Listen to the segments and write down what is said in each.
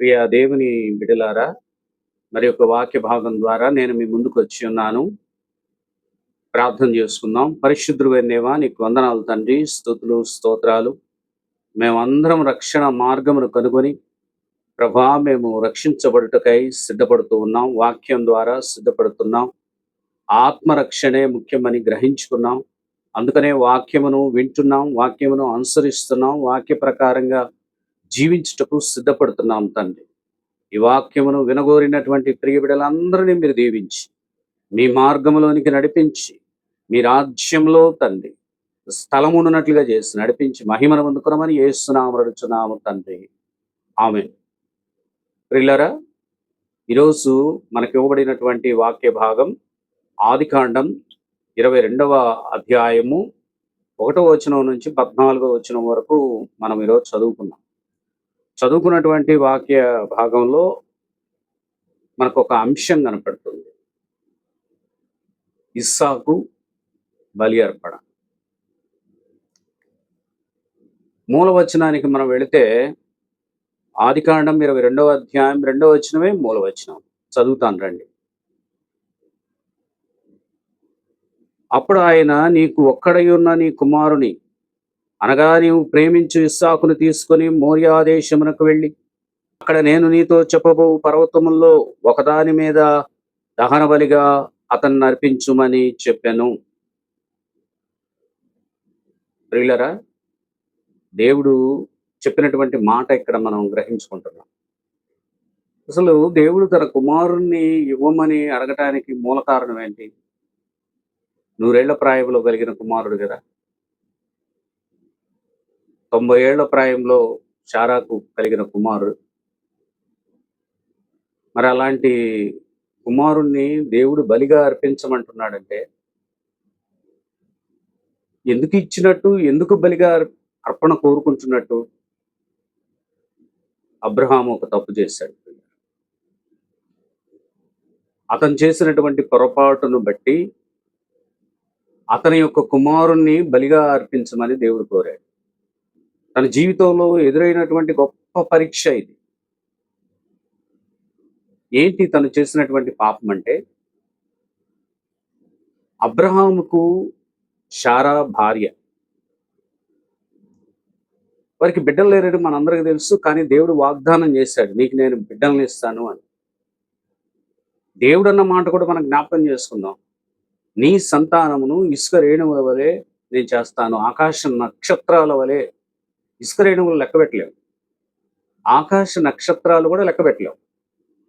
ప్రియ దేవుని బిడలారా మరి ఒక వాక్య భాగం ద్వారా నేను మీ ముందుకు వచ్చి ఉన్నాను. ప్రార్థన చేసుకుందాం. పరిశుద్ధుడైన నీకు వందనాలు తండ్రి స్థుతులు స్తోత్రాలు. మేమందరం రక్షణ మార్గమును కనుగొని ప్రభా మేము రక్షించబడుటకై సిద్ధపడుతూ ఉన్నాం. వాక్యం ద్వారా సిద్ధపడుతున్నాం. ఆత్మరక్షణే ముఖ్యమని గ్రహించుకున్నాం. అందుకనే వాక్యమును వింటున్నాం వాక్యమును అనుసరిస్తున్నాం. వాక్య ప్రకారంగా జీవించుటకు సిద్ధపడుతున్నాం తండ్రి. ఈ వాక్యమును వినగోరినటువంటి ప్రియబిడలందరినీ మీరు దీవించి మీ మార్గంలోనికి నడిపించి మీ రాజ్యంలో తండ్రి స్థలమున్నట్లుగా చేసి నడిపించి మహిమను పొందుకున్నామని ఏస్తున్నాము నడుచున్నాము తండ్రి. ఆమె ప్రిల్లరా ఈరోజు మనకి ఇవ్వబడినటువంటి వాక్య భాగం ఆదికాండం ఇరవై రెండవ అధ్యాయము ఒకటో వచనం నుంచి పద్నాలుగో వచనం వరకు మనం ఈరోజు చదువుకున్నాం. చదువుకున్నటువంటి వాక్య భాగంలో మనకు ఒక అంశం కనపడుతుంది. ఇస్సాకు బలి అర్పణ. మూలవచనానికి మనం వెళితే ఆదికాండం ఇరవై రెండవ అధ్యాయం రెండవ వచనమే మూలవచనం. చదువుతాను రండి. అప్పుడు ఆయన నీకు ఒక్కడై ఉన్న నీ కుమారుని అనగా నీవు ప్రేమించు ఇస్సాకును తీసుకొని మోర్యాదేశమునకు వెళ్ళి అక్కడ నేను నీతో చెప్పబో పర్వతముల్లో ఒకదాని మీద దహన బలిగా అతన్ని అర్పించుమని చెప్పాను. ప్రియులరా దేవుడు చెప్పినటువంటి మాట ఇక్కడ మనం గ్రహించుకుంటున్నాం. అసలు దేవుడు తన కుమారుణ్ణి ఇవ్వమని అడగటానికి మూల కారణం ఏంటి? నూరేళ్ళ ప్రాయంలో కలిగిన కుమారుడు కదా. తొంభై ఏళ్ళ ప్రాయంలో షారాకు కలిగిన కుమారుడు. మరి అలాంటి కుమారుణ్ణి దేవుడు బలిగా అర్పించమంటున్నాడంటే ఎందుకు ఇచ్చినట్టు ఎందుకు బలిగా అర్- అర్పణ కోరుకుంటున్నట్టు అబ్రహాం ఒక తప్పు చేశాడు. అతను చేసినటువంటి పొరపాటును బట్టి అతని యొక్క కుమారుణ్ణి బలిగా అర్పించమని దేవుడు కోరాడు. తన జీవితంలో ఎదురైనటువంటి గొప్ప పరీక్ష ఇది. ఏంటి తను చేసినటువంటి పాపం అంటే అబ్రహాముకు షారా భార్య. వారికి బిడ్డలు లేరని మనందరికీ తెలుసు కానీ దేవుడు వాగ్దానం చేశాడు నీకు నేను బిడ్డలను ఇస్తాను అని. దేవుడు అన్న మాట కూడా మనం జ్ఞాపకం చేసుకుందాం. నీ సంతానమును ఇసుక రేణువుల వలె నేను చేస్తాను ఆకాశ నక్షత్రాల వలె ఇసుక రేణువులు లెక్క పెట్టలేవు. ఆకాశ నక్షత్రాలు కూడా లెక్క పెట్టలేవు.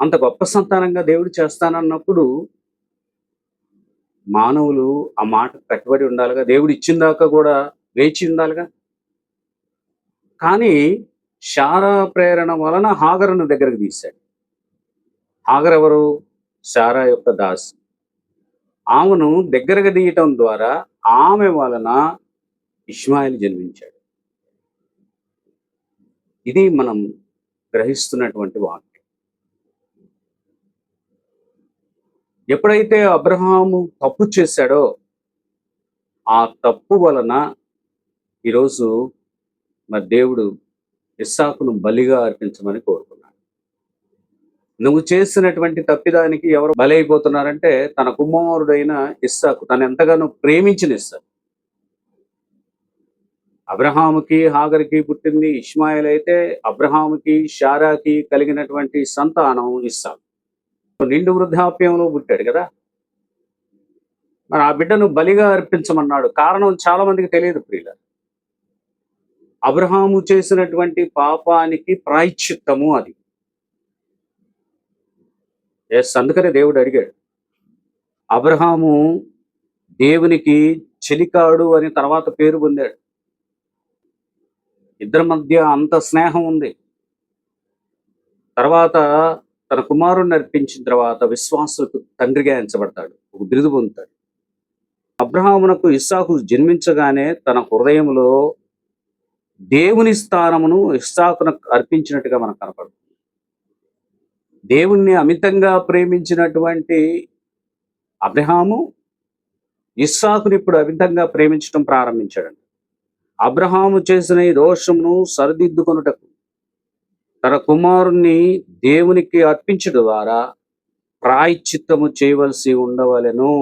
అంత గొప్ప సంతానంగా దేవుడు చేస్తానన్నప్పుడు మానవులు ఆ మాట కట్టుబడి ఉండాలిగా దేవుడు ఇచ్చిన దాకా కూడా వేచి ఉండాలిగా. కానీ శారా ప్రేరణ వలన హాగరను దగ్గరకు తీశాడు. హాగర్ ఎవరు? శారా యొక్క దాస్. ఆమెను దగ్గరగా తీయటం ద్వారా ఆమె వలన ఇస్మాయిల్ జన్మించాడు. ఇది మనం గ్రహిస్తున్నటువంటి వాక్యం. ఎప్పుడైతే అబ్రహాము తప్పు చేశాడో ఆ తప్పు వలన ఈరోజు మరి దేవుడు ఇస్సాకును బలిగా అర్పించమని కోరుకున్నాడు. నువ్వు చేసినటువంటి తప్పిదానికి ఎవరు బలైపోతున్నారంటే తన కుమారుడైన ఇస్సాకు తను ఎంతగానో ప్రేమించిన ఇస్సాకు. అబ్రహాముకి హాగర్కి పుట్టింది ఇస్మాయిల్ అయితే అబ్రహాముకి షారాకి కలిగినటువంటి సంతానం ఇస్సాకు. నిండు వృద్ధాప్యంలో పుట్టాడు కదా? మరి ఆ బిడ్డను బలిగా అర్పించమన్నాడు. కారణం చాలా మందికి తెలియదు ప్రియుల అబ్రహాము చేసినటువంటి పాపానికి ప్రాయశ్చిత్తము అది. ఎస్ అందుకనే దేవుడు అడిగాడు. అబ్రహాము దేవునికి చెలికాడు అని తర్వాత పేరు పొందాడు. ఇద్దరి మధ్య అంత స్నేహం ఉంది. తర్వాత తన కుమారుణ్ణి అర్పించిన తర్వాత విశ్వాసులకు తండ్రిగా ఎంచబడతాడు. ఒక బిరుదు పొందుతాడు అబ్రహామునకు ఇస్సాకు జన్మించగానే తన హృదయంలో దేవుని స్థానమును ఇస్సాకునకు అర్పించినట్టుగా మనకు కనపడుతుంది. దేవుణ్ణి అమితంగా ప్రేమించినటువంటి అబ్రహాము ఇస్సాకుని ఇప్పుడు అమితంగా ప్రేమించడం ప్రారంభించాడు అబ్రహాము చేసిన ఈ దోషమును సరిదిద్దుకొనుటకు తన కుమారుణ్ణి దేవునికి అర్పించడం ద్వారా ప్రాయశ్చిత్తము చేయవలసి ఉండవలెను.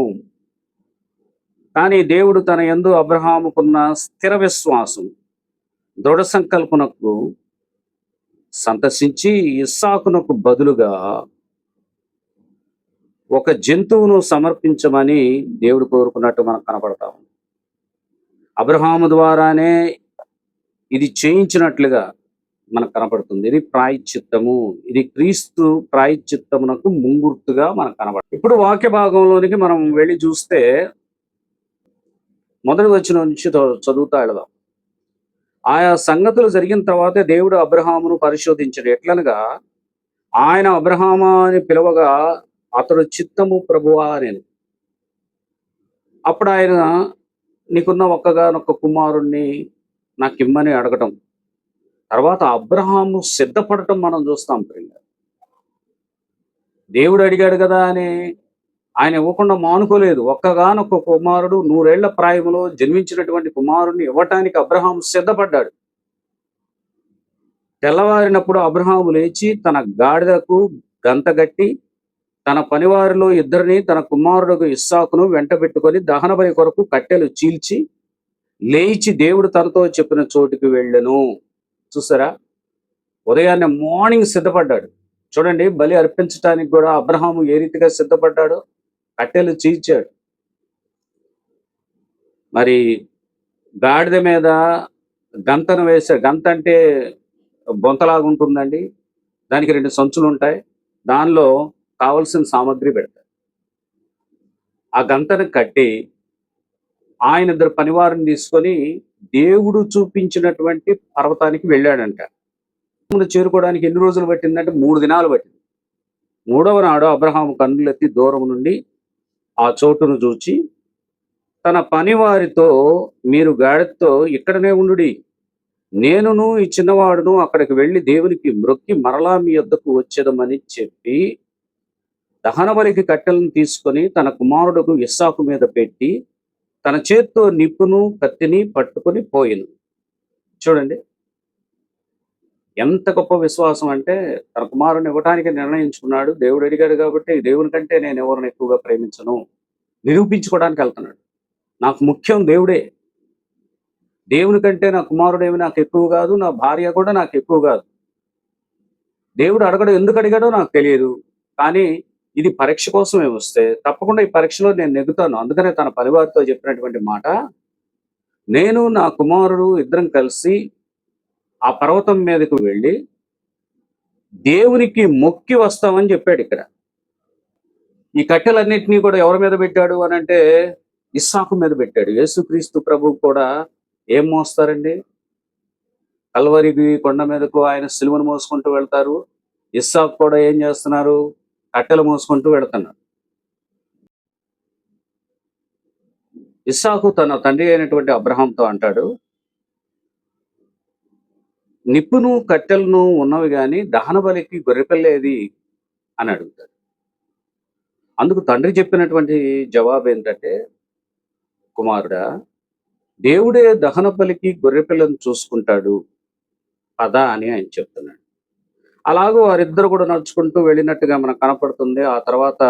కానీ దేవుడు తన ఎందు అబ్రహాముకున్న స్థిర విశ్వాసం దృఢ సంకల్పనకు సంతసించి ఇస్సాకునకు బదులుగా ఒక జంతువును సమర్పించమని దేవుడు కోరుకున్నట్టు మనకు కనపడతా ఉంది. అబ్రహాము ద్వారానే ఇది చేయించినట్లుగా మనకు కనపడుతుంది. ఇది ప్రాయచిత్తము ఇది క్రీస్తు ప్రాయచిత్తమునకు ముంగుర్తుగా మనకు కనబడుతుంది. ఇప్పుడు వాక్య భాగంలోనికి మనం వెళ్ళి చూస్తే మొదటి వచ్చిన నుంచి చ- చదువుతా వెళదాం. ఆయా సంగతులు జరిగిన తర్వాతే దేవుడు అబ్రహామును పరిశోధించడు. ఎట్లనగా ఆయన అబ్రహామా అని పిలవగా అతడు చిత్తము ప్రభువా నేను అప్పుడు ఆయన నీకున్న ఒక్కగానొక్క కుమారుణ్ణి నాకు ఇమ్మని అడగటం. తర్వాత అబ్రహాము సిద్ధపడటం మనం చూస్తాం ప్రియ దేవుడు అడిగాడు కదా అని ఆయన ఇవ్వకుండా మానుకోలేదు. ఒక్కగానొక్క కుమారుడు నూరేళ్ళ ప్రాయములో జన్మించినటువంటి కుమారుణ్ణి ఇవ్వటానికి అబ్రహాం సిద్ధపడ్డాడు. తెల్లవారినప్పుడు అబ్రహాము లేచి తన గాడిదకు గంతగట్టి తన పనివారిలో ఇద్దరిని తన కుమారుడు ఇస్సాకును వెంట పెట్టుకొని దహన బలి కొరకు కట్టెలు చీల్చి లేచి దేవుడు తనతో చెప్పిన చోటుకి వెళ్ళను. చూసారా? ఉదయాన్నే మార్నింగ్ సిద్ధపడ్డాడు. చూడండి బలి అర్పించడానికి కూడా అబ్రహాము ఏ రీతిగా సిద్ధపడ్డాడు? కట్టెలు చీల్చాడు. మరి గాడిద మీద గంతను వేశాడు గంత అంటే బొంతలాగుంటుందండి. దానికి రెండు సంచులు ఉంటాయి దానిలో కావలసిన సామాగ్రి పెడతారు. ఆ గంతను కట్టి ఆయన ఇద్దరు పనివారిని తీసుకొని దేవుడు చూపించినటువంటి పర్వతానికి వెళ్ళాడంట. చేరుకోవడానికి ఎన్ని రోజులు పట్టిందంటే మూడు దినాలు పట్టింది. మూడవ నాడు అబ్రహాం కన్నులెత్తి దూరం నుండి ఆ చోటును చూచి తన పనివారితో మీరు గాడితో ఇక్కడనే ఉండుడి. నేనును ఈ చిన్నవాడును అక్కడికి వెళ్ళి దేవునికి మ్రొక్కి మరలా మీ యొద్దకు వచ్చేదమని చెప్పి దహనబలికి కట్టెలను తీసుకొని తన కుమారుడుకు ఇస్సాకు మీద పెట్టి తన చేత్తో నిప్పును కత్తిని పట్టుకొని పోయిను. చూడండి. ఎంత గొప్ప విశ్వాసం అంటే తన కుమారుని ఇవ్వడానికి నిర్ణయించుకున్నాడు. దేవుడు అడిగాడు కాబట్టి దేవుని కంటే నేను ఎవరిని ఎక్కువగా ప్రేమించను? నిరూపించుకోవడానికి వెళ్తున్నాడు. నాకు ముఖ్యం దేవుడే. దేవుని కంటే నా కుమారుడేమి నాకు ఎక్కువ కాదు నా భార్య కూడా నాకు ఎక్కువ కాదు. దేవుడు అడగడం ఎందుకు అడిగాడో నాకు తెలియదు. కానీ ఇది పరీక్ష కోసమే వస్తే తప్పకుండా ఈ పరీక్షలో నేను నెగ్గుతాను. అందుకనే తన పరివారితో చెప్పినటువంటి మాట నేను నా కుమారుడు ఇద్దరం కలిసి ఆ పర్వతం మీదకు వెళ్ళి దేవునికి మొక్కి వస్తామని చెప్పాడు ఇక్కడ. ఈ కట్టెలన్నింటినీ కూడా ఎవరి మీద పెట్టాడు అని అంటే ఇస్సాకు మీద పెట్టాడు. యేసుక్రీస్తు ప్రభు కూడా ఏం మోస్తారండి? కల్వరి కొండ మీదకు ఆయన సిలువను మోసుకుంటూ వెళ్తారు. ఇస్సాకు కూడా ఏం చేస్తున్నారు? కట్టెలు మోసుకుంటూ వెళుతున్నాడు. ఇస్సాకు తన తండ్రి అయినటువంటి అబ్రహాంతో అంటాడు నిప్పును కట్టెలను ఉన్నవి కానీ దహన బలికి గొర్రెపిల్లేది? అని అడుగుతాడు. అందుకు తండ్రి చెప్పినటువంటి జవాబు ఏంటంటే కుమారుడా దేవుడే దహన బలికి గొర్రెపిల్లను చూసుకుంటాడు పదా అని ఆయన చెప్తున్నాడు. అలాగే వారిద్దరు కూడా నడుచుకుంటూ వెళ్ళినట్టుగా మనకు కనపడుతుంది. ఆ తర్వాత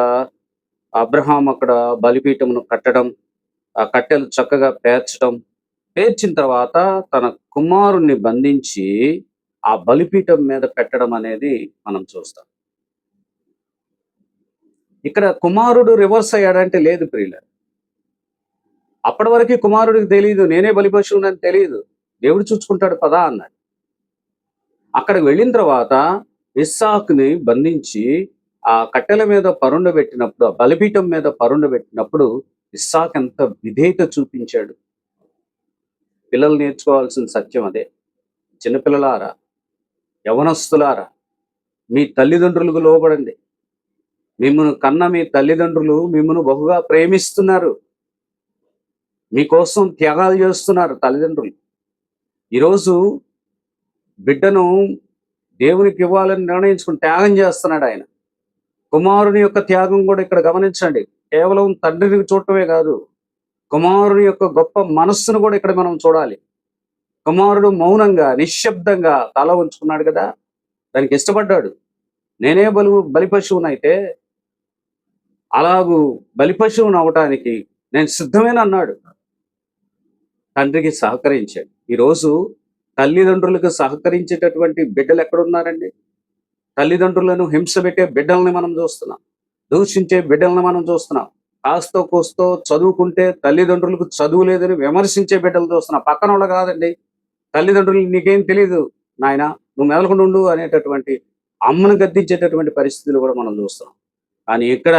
అబ్రహాం అక్కడ బలిపీఠమును కట్టడం ఆ కట్టెలు చక్కగా పేర్చడం పేర్చిన తర్వాత తన కుమారుణ్ణి బంధించి ఆ బలిపీఠం మీద పెట్టడం అనేది మనం చూస్తాం. ఇక్కడ కుమారుడు రివర్స్ అయ్యాడంటే లేదు ప్రియుల అప్పటి వరకు కుమారుడికి తెలియదు నేనే బలిపశువునని తెలియదు దేవుడు చూసుకుంటాడు పదా అన్నాడు. అక్కడికి వెళ్ళిన తర్వాత ఇస్సాక్ని బంధించి ఆ కట్టెల మీద పరుండబెట్టినప్పుడు ఆ బలిపీఠం మీద పరుండబెట్టినప్పుడు ఇస్సాక్ ఎంత విధేయత చూపించాడు. పిల్లలు నేర్చుకోవాల్సిన సత్యం అదే. చిన్నపిల్లలారా యవనస్తులారా మీ తల్లిదండ్రులకు లోబడండి. మిమ్మల్ని కన్న మీ తల్లిదండ్రులు మిమ్మల్ని బహుగా ప్రేమిస్తున్నారు. మీకోసం త్యాగాలు చేస్తున్నారు తల్లిదండ్రులు. ఈరోజు బిడ్డను దేవునికి ఇవ్వాలని నిర్ణయించుకుని త్యాగం చేస్తున్నాడు ఆయన. కుమారుని యొక్క త్యాగం కూడా ఇక్కడ గమనించండి. కేవలం తండ్రిని చూడటమే కాదు కుమారుని యొక్క గొప్ప మనస్సును కూడా ఇక్కడ మనం చూడాలి. కుమారుడు మౌనంగా నిశ్శబ్దంగా తల ఉంచుకున్నాడు కదా దానికి ఇష్టపడ్డాడు. నేనే బలు బలిపశువునైతే అలాగూ బలి పశువును అవటానికి నేను సిద్ధమేనన్నాడు. తండ్రికి సహకరించాడు. ఈరోజు తల్లిదండ్రులకు సహకరించేటటువంటి బిడ్డలు ఎక్కడున్నారండి? తల్లిదండ్రులను హింస పెట్టే బిడ్డల్ని మనం చూస్తున్నాం. దూషించే బిడ్డల్ని మనం చూస్తున్నాం. కాస్తో కూస్తో చదువుకుంటే తల్లిదండ్రులకు చదువు లేదని విమర్శించే బిడ్డలు చూస్తున్నాం. పక్కన వాళ్ళు కాదండి. తల్లిదండ్రులు నీకేం తెలియదు నాయన నువ్వు మెదలకుండా ఉండు అనేటటువంటి అమ్మను గద్దించేటటువంటి పరిస్థితులు కూడా మనం చూస్తున్నాం. కానీ ఇక్కడ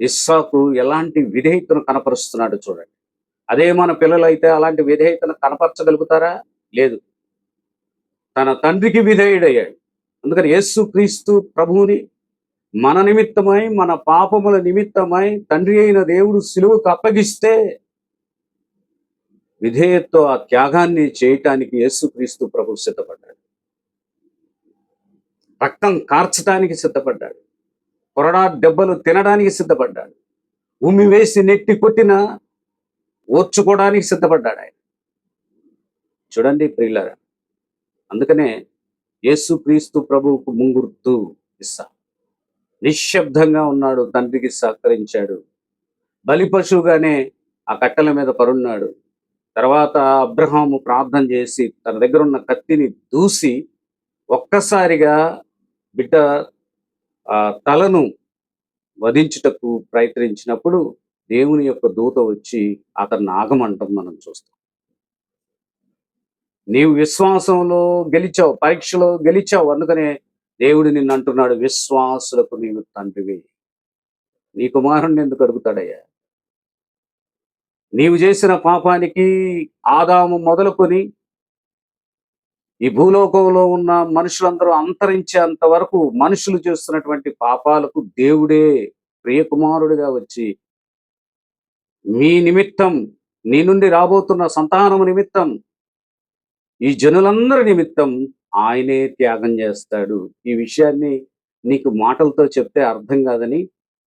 ఇస్సాకు ఎలాంటి విధేయతను కనపరుస్తున్నాడు చూడండి. అదే మన పిల్లలు అయితే అలాంటి విధేయతను కనపరచగలుగుతారా? లేదు. తన తండ్రికి విధేయుడయ్యాడు. అందుకని యేసు క్రీస్తు ప్రభువుని మన నిమిత్తమై మన పాపముల నిమిత్తమై తండ్రి అయిన దేవుడు సిలువకు అప్పగిస్తే విధేయతో ఆ త్యాగాన్ని చేయటానికి యేసుక్రీస్తు ప్రభు సిద్ధపడ్డాడు. రక్తం కార్చడానికి సిద్ధపడ్డాడు. కొరడా దెబ్బలు తినడానికి సిద్ధపడ్డాడు. ఉమ్మి వేసి నెట్టి కొట్టిన ఓర్చుకోవడానికి సిద్ధపడ్డాడు ఆయన. చూడండి ప్రియులరా అందుకనే యేసు క్రీస్తు ప్రభువుకు ముంగుర్తు ఇస్సా. నిశ్శబ్దంగా ఉన్నాడు తండ్రికి సహకరించాడు. బలి పశువుగానే ఆ కట్టెల మీద పరున్నాడు తర్వాత అబ్రహాము ప్రార్థన చేసి తన దగ్గర ఉన్న కత్తిని దూసి ఒక్కసారిగా బిడ్డ తలను వధించుటకు ప్రయత్నించినప్పుడు దేవుని యొక్క దూత వచ్చి అతన్ని ఆగమంటం మనం చూస్తాం. నీవు విశ్వాసంలో గెలిచావు పరీక్షలో గెలిచావు అందుకనే దేవుడు నిన్ను అంటున్నాడు విశ్వాసులకు నీవు తండ్రివి. నీ కుమారుణ్ణి ఎందుకు అడుగుతాడయ్యా? నీవు చేసిన పాపానికి ఆదాము మొదలుకొని ఈ భూలోకంలో ఉన్న మనుషులందరూ అంతరించేంత వరకు మనుషులు చేస్తున్నటువంటి పాపాలకు దేవుడే ప్రియకుమారుడిగా వచ్చి మీ నిమిత్తం నీ నుండి రాబోతున్న సంతానము నిమిత్తం ఈ జనులందరి నిమిత్తం ఆయనే త్యాగం చేస్తాడు. ఈ విషయాన్ని నీకు మాటలతో చెప్తే అర్థం కాదని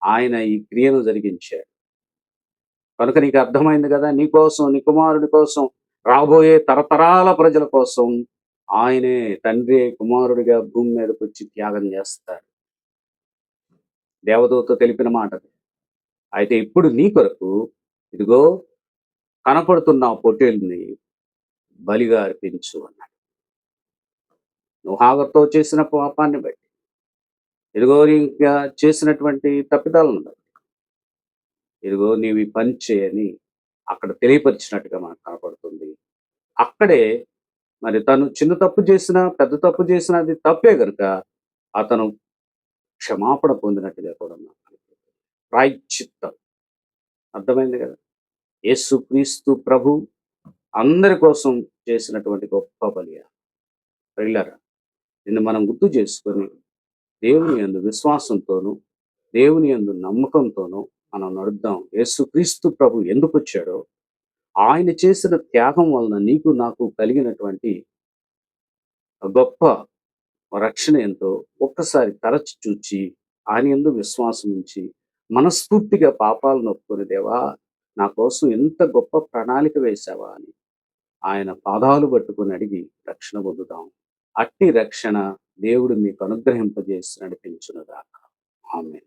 ఆయన ఈ క్రియను జరిగించాడు. కనుక నీకు అర్థమైంది కదా నీ కోసం నీ కుమారుడి కోసం రాబోయే తరతరాల ప్రజల కోసం ఆయనే తండ్రి కుమారుడిగా భూమి మీదకి వచ్చి త్యాగం చేస్తాడు. దేవదూత తెలిపిన మాట అయితే ఇప్పుడు నీ కొరకు ఇదిగో కనపడుతున్న పొట్టేల్ని బలిగా అర్పించు అన్నాడు. నువ్వు హాగర్తో చేసిన పాపాన్ని బట్టి ఇదిగో ఇంకా చేసినటువంటి తప్పిదాలను బట్టి ఇదిగో నీవి పని చేయని అక్కడ తెలియపరిచినట్టుగా మనకు కనపడుతుంది. అక్కడే మరి తను చిన్న తప్పు చేసినా పెద్ద తప్పు చేసినా అది తప్పే కనుక అతను క్షమాపణ పొందినట్టుగా కూడా మనకు కనపడుతుంది. అర్థమైంది కదా? యేసు క్రీస్తు ప్రభు అందరి కోసం చేసినటువంటి గొప్ప బలియ వెళ్ళారా నిన్ను మనం గుర్తు చేసుకొని దేవుని యందు విశ్వాసంతోనూ దేవుని యందు నమ్మకంతోనూ మనం నడుద్దాం. యేసుక్రీస్తు ప్రభు ఎందుకు వచ్చాడో ఆయన చేసిన త్యాగం వలన నీకు నాకు కలిగినటువంటి గొప్ప రక్షణ ఎంతో ఒక్కసారి తరచి చూచి ఆయన ఎందు విశ్వాసం ఉంచి మనస్ఫూర్తిగా పాపాలను ఒప్పుకొని దేవా నా కోసం ఎంత గొప్ప ప్రణాళిక వేశావా అని ఆయన పాదాలు పట్టుకొని అడిగి రక్షణ పొందుతాం అట్టి రక్షణ దేవుడు మీకు అనుగ్రహింపజేసి నడిపించునుగాక. ఆమె